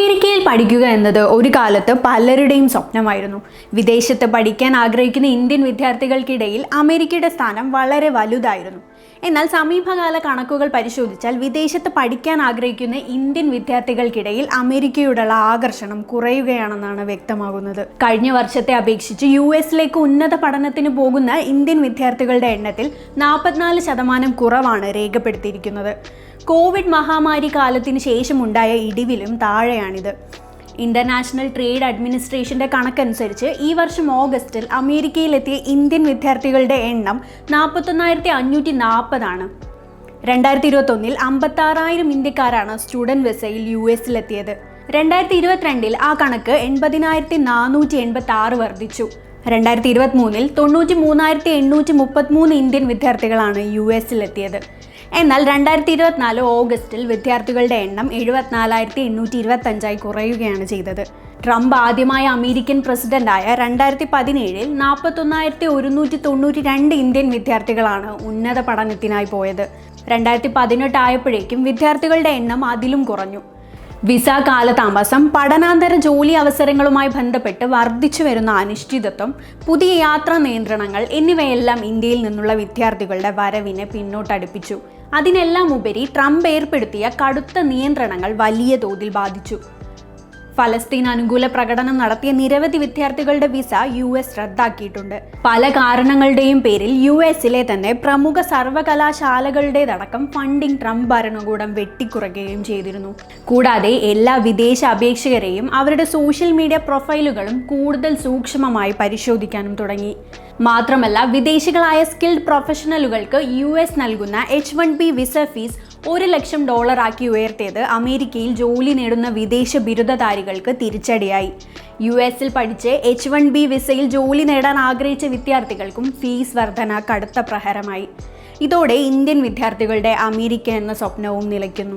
അമേരിക്കയിൽ പഠിക്കുക എന്നത് ഒരു കാലത്ത് പലരുടെയും സ്വപ്നമായിരുന്നു. വിദേശത്ത് പഠിക്കാൻ ആഗ്രഹിക്കുന്ന ഇന്ത്യൻ വിദ്യാർത്ഥികൾക്കിടയിൽ അമേരിക്കയുടെ സ്ഥാനം വളരെ വലുതായിരുന്നു. എന്നാൽ സമീപകാല കണക്കുകൾ പരിശോധിച്ചാൽ വിദേശത്ത് പഠിക്കാൻ ആഗ്രഹിക്കുന്ന ഇന്ത്യൻ വിദ്യാർത്ഥികൾക്കിടയിൽ അമേരിക്കയോടുള്ള ആകർഷണം കുറയുകയാണെന്നാണ് വ്യക്തമാകുന്നത്. കഴിഞ്ഞ വർഷത്തെ അപേക്ഷിച്ച് യു എസിലേക്ക് ഉന്നത പഠനത്തിന് പോകുന്ന ഇന്ത്യൻ വിദ്യാർത്ഥികളുടെ എണ്ണത്തിൽ നാൽപ്പത്തിനാല് ശതമാനം കുറവാണ് രേഖപ്പെടുത്തിയിരിക്കുന്നത്. കോവിഡ് മഹാമാരി കാലത്തിന് ശേഷമുണ്ടായ ഇടിവിലും താഴെയാണിത്. ഇന്റർനാഷണൽ ട്രേഡ് അഡ്മിനിസ്ട്രേഷന്റെ കണക്കനുസരിച്ച് ഈ വർഷം ഓഗസ്റ്റിൽ അമേരിക്കയിലെത്തിയ ഇന്ത്യൻ വിദ്യാർത്ഥികളുടെ എണ്ണം നാൽപ്പത്തൊന്നായിരത്തി അഞ്ഞൂറ്റി നാൽപ്പതാണ് രണ്ടായിരത്തി ഇരുപത്തൊന്നിൽ അമ്പത്താറായിരം ഇന്ത്യക്കാരാണ് സ്റ്റുഡന്റ് വിസയിൽ യു എസിലെത്തിയത്. രണ്ടായിരത്തി ഇരുപത്തിരണ്ടിൽ ആ കണക്ക് എൺപതിനായിരത്തി നാനൂറ്റി എൺപത്തി ആറ് വർദ്ധിച്ചു. രണ്ടായിരത്തി ഇരുപത്തി മൂന്നിൽ തൊണ്ണൂറ്റി മൂന്നായിരത്തി എണ്ണൂറ്റി മുപ്പത്തിമൂന്ന് ഇന്ത്യൻ വിദ്യാർത്ഥികളാണ് യു എസിലെത്തിയത്. എന്നാൽ രണ്ടായിരത്തി ഇരുപത്തിനാല് ഓഗസ്റ്റിൽ വിദ്യാർത്ഥികളുടെ എണ്ണം എഴുപത്തിനാലായിരത്തി എണ്ണൂറ്റി ഇരുപത്തഞ്ചായി കുറയുകയാണ് ചെയ്തത്. ട്രംപ് ആദ്യമായ അമേരിക്കൻ പ്രസിഡന്റായ രണ്ടായിരത്തി പതിനേഴിൽ നാൽപ്പത്തൊന്നായിരത്തി ഒരുന്നൂറ്റി തൊണ്ണൂറ്റി രണ്ട് ഇന്ത്യൻ വിദ്യാർത്ഥികളാണ് ഉന്നത പഠനത്തിനായി പോയത്. രണ്ടായിരത്തി പതിനെട്ട് ആയപ്പോഴേക്കും വിദ്യാർത്ഥികളുടെ എണ്ണം അതിലും കുറഞ്ഞു. വിസ കാലതാമസം പഠനാന്തര ജോലി അവസരങ്ങളുമായി ബന്ധപ്പെട്ട് വർദ്ധിച്ചു വരുന്ന അനിശ്ചിതത്വം പുതിയ യാത്രാ നിയന്ത്രണങ്ങൾ എന്നിവയെല്ലാം ഇന്ത്യയിൽ നിന്നുള്ള വിദ്യാർത്ഥികളുടെ വരവിനെ പിന്നോട്ടടുപ്പിച്ചു. അതിനെല്ലാം ഉപരി ട്രംപ് ഏർപ്പെടുത്തിയ കടുത്ത നിയന്ത്രണങ്ങൾ വലിയ തോതിൽ ബാധിച്ചു. ഫലസ്തീൻ അനുകൂല പ്രകടനം നടത്തിയ നിരവധി വിദ്യാർത്ഥികളുടെ വിസ യു എസ് റദ്ദാക്കിയിട്ടുണ്ട്. പല കാരണങ്ങളുടെയും പേരിൽ യു എസിലെ തന്നെ പ്രമുഖ സർവകലാശാലകളുടേതടക്കം ഫണ്ടിംഗ് ട്രംപ് ഭരണകൂടം വെട്ടിക്കുറയ്ക്കുകയും ചെയ്തിരുന്നു. കൂടാതെ എല്ലാ വിദേശ അപേക്ഷകരെയും അവരുടെ സോഷ്യൽ മീഡിയ പ്രൊഫൈലുകളും കൂടുതൽ സൂക്ഷ്മമായി പരിശോധിക്കാനും തുടങ്ങി. മാത്രമല്ല വിദേശികളായ സ്കിൽഡ് പ്രൊഫഷണലുകൾക്ക് യു എസ് നൽകുന്ന H one B visa fees ഒരു ലക്ഷം ഡോളറാക്കി ഉയർത്തിയത് അമേരിക്കയിൽ ജോലി നേടുന്ന വിദേശ ബിരുദധാരികൾക്ക് തിരിച്ചടിയായി. യു എസിൽ പഠിച്ച് എച്ച് വൺ ബി വിസയിൽ ജോലി നേടാൻ ആഗ്രഹിച്ച വിദ്യാർത്ഥികൾക്കും ഫീസ് വർധന കടുത്ത പ്രഹരമായി. ഇതോടെ ഇന്ത്യൻ വിദ്യാർത്ഥികളുടെ അമേരിക്ക എന്ന സ്വപ്നവും നിലയ്ക്കുന്നു.